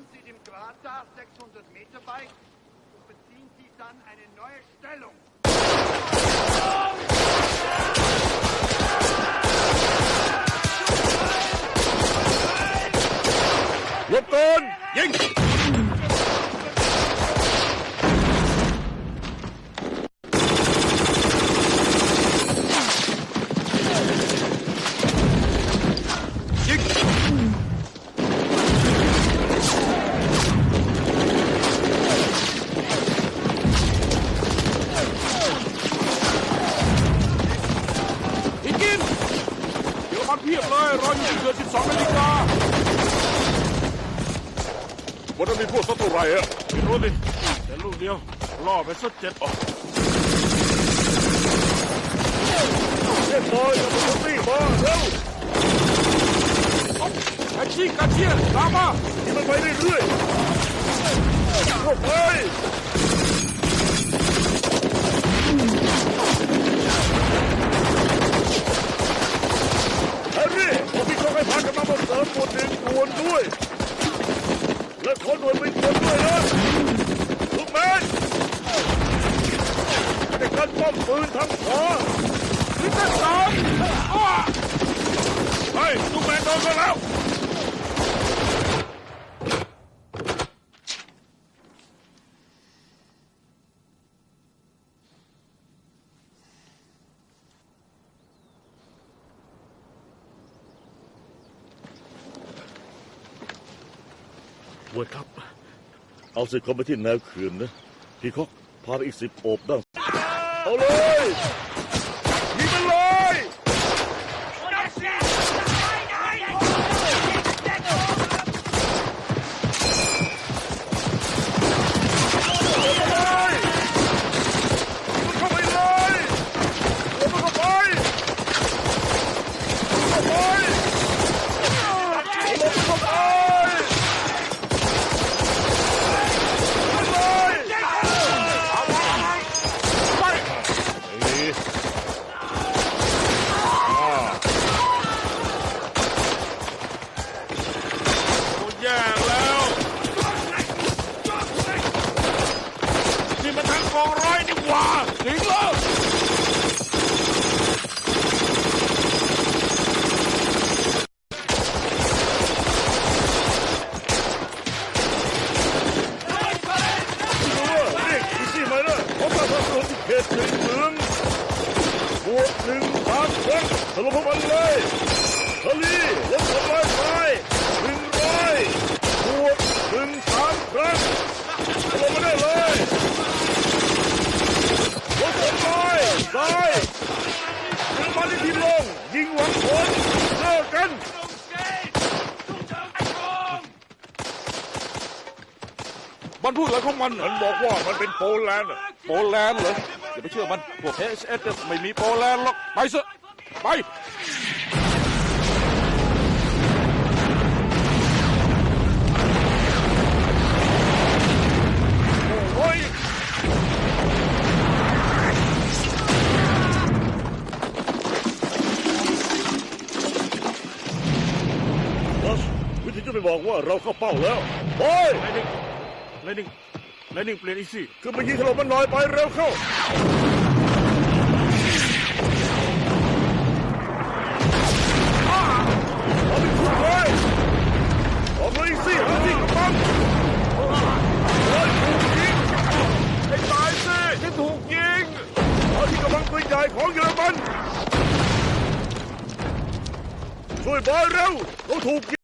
Bleiben Sie dem Gradar 600 Meter bei und beziehen Sie dann eine neue Stellung. หล เดี๋ยวมันเพียบเลยรออยู่ที่เกิน12นาฬิกาวันนั้นมีพวกสักเท่าไหร่อะไม่รู้ดิแต่ลูกเดียวล่อไปสักเจ็ดออกเรียบร้อยแล้วมันรีมาเร็วกาชิกาเชียตามมาที่มันไปเรื่อยๆเข้าไปแฮร์รี่ผม มีของให้พากำลังมาเสริมหมวดหนึ่งด่วนด้วย และขอหน่วยเป็นคนด้วยนะลูกแมนในการป้อมปืนทางขวาลิตเติ้ลสองอ้าเฮ้ยลูกแมนโดนกันแล้ว เวิร์ดครับ เอาสิเขาไปที่แนวเขื่อนนะ พี่คอกพาไปอีกสิบโอบดังเอาเลยยิงมันเลยเอาเลยยิงมันเข้าไปเลยยิงมันเข้าไปเข้าไปยิงมันเข้าไป โอ้แย่แล้ว นี่มันทางกองร้อยนี่หว่าหนีแล้วนี่ดูสิมาเนี่ย ครั้งถล่มพวกมันเลยทะลีรถทำลายไฟหนึ่งร้อยบวกหนึ่งสามครั้งถล่มมาได้เลยรถทำลายซ้ายยิงมาที่ทีมลง ยิงหวังผลเลิกกันมันพูดอะไรของมันมันบอกว่ามันเป็นโปแลนด์อะโปแลนด์เหรออย่าไปเชื่อมัน พวก HSS เนี่ยไม่มีโปแลนด์หรอก ไปซะ ไป โอ้ย บอสวิธีจะไปบอกว่าเราเข้าเป้าแล้วโอ้ยเลนนิ่งเลนนิ่งเปลี่ยนอีกสิ คือมายิงถล่มมันหน่อยไปเร็วเข้าเอา ญ่ของเยอรมันช่วยบอยเร็วเขาถูกยิง